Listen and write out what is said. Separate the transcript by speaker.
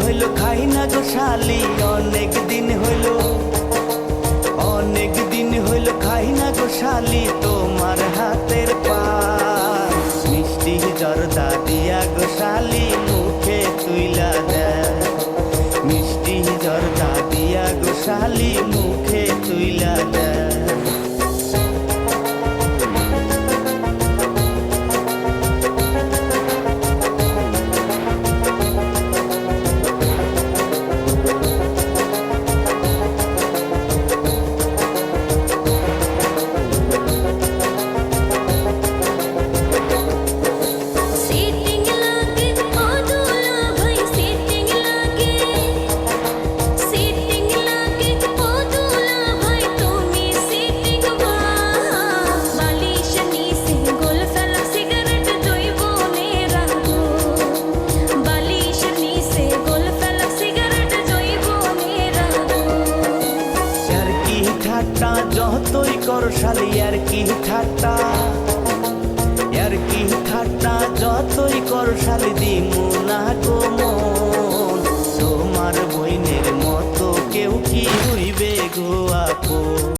Speaker 1: হইল, খাই না গো শালি, অনেক দিন হইল। অনেক দিন হইল, খাই না গো শালি, তোমার হাতের পা। মিষ্টি জর্দা দিয়া গো শালি, মুখে তুইলা দেয় মিষ্টি জর্দা দিয়া গো শালি, মুখে তুইলা দেয় যতই আর কি ঠাট্টা? আর কি ঠাট্টা? যতই কর শালি, দিমু না গো মন। তোমার বইনের মতো কেউ কি হইবে গো আপন?